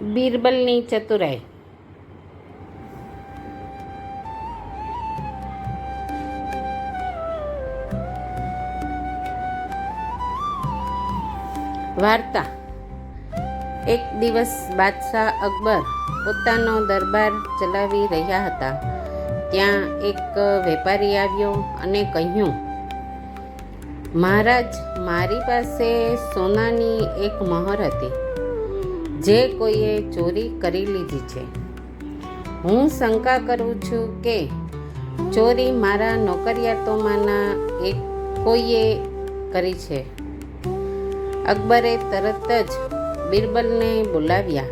બિરબલની ચતુરાઈ વાર્તા એક દિવસ બાદશાહ અકબર પોતાનો દરબાર ચલાવી રહ્યા હતા. ત્યાં એક વેપારી આવ્યો અને કહ્યું, મહારાજ, મારી પાસે સોનાની એક મહોર હતી. જે કોઈએ ચોરી કરી લીધી છે. હું શંકા કરું છું કે ચોરી મારા નોકરિયાતોમાંના એક કોઈએ કરી છે. અકબરે તરત જ બિરબલને બોલાવ્યા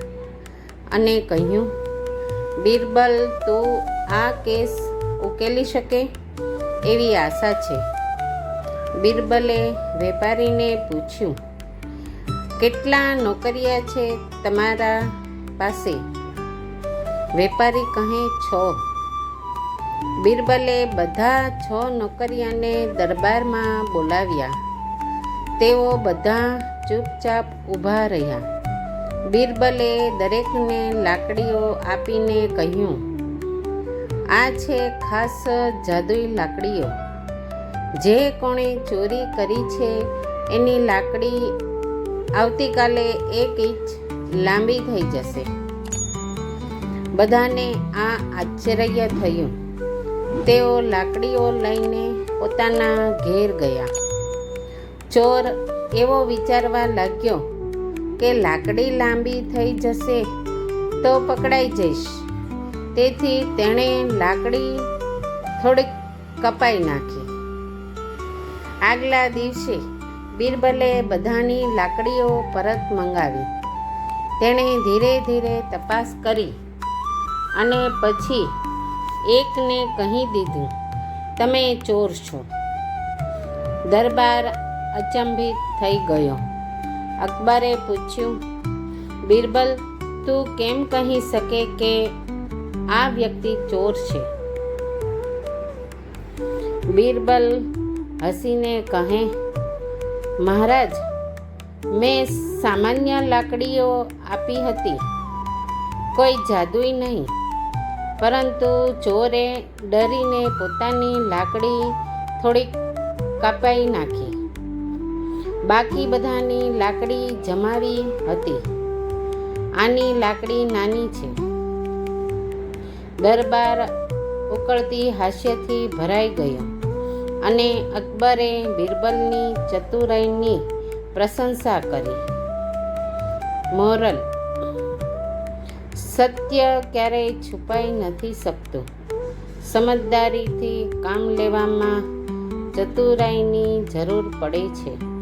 અને કહ્યું, બિરબલ, તું આ કેસ ઉકેલી શકે એવી આશા છે. બિરબલે વેપારીને પૂછ્યું કેટલા નોકરિયા છે તમારા પાસે? વેપારી કહે, છ. બિરબલે બધા છ નોકરિયાને દરબારમાં બોલાવ્યા. તેઓ બધા ચૂપચાપ ઊભા રહ્યા. બિરબલે દરેકને લાકડીઓ આપીને કહ્યું, આ છે ખાસ જાદુઈ લાકડીઓ. જે કોણે ચોરી કરી છે, એની લાકડી આવતીકાલે એક ઇંચ લાંબી થઈ જશે. બધાને આ આશ્ચર્ય થયું. તેઓ લાકડીઓ લઈને પોતાના ઘેર ગયા. ચોર એવો વિચારવા લાગ્યો કે લાકડી લાંબી થઈ જશે તો પકડાઈ જઈશ. તેથી તેણે લાકડી થોડીક કપાઈ નાખી. આગલા દિવસે બિરબલે બધાની લાકડીઓ પરત મંગાવી. તેણે ધીરે ધીરે તપાસ કરી અને પછી એકને કહી દીધું, તમે ચોર છો. દરબાર અચંભિત થઈ ગયો. અકબરે પૂછ્યું, બિરબલ, તું કેમ કહી શકે કે આ વ્યક્તિ ચોર છે? બિરબલ હસીને કહે મહારાજ, મેં સામાન્ય લાકડીઓ આપી હતી. કોઈ જાદુઈ નહીં. પરંતુ ચોરે ડરીને પોતાની લાકડી થોડીક કાપાઈ નાખી. બાકી બધાની લાકડી જમાવી હતી. આની લાકડી નાની છે. દરબાર ઉકળતી હાસ્યથી ભરાઈ ગયો. અને અકબરે બિરબલની ચતુરાઈની પ્રશંસા કરી. મોરલ, સત્ય ક્યારેય છુપાઈ નથી શકતું. સમજદારીથી કામ લેવામાં ચતુરાઈની જરૂર પડે છે.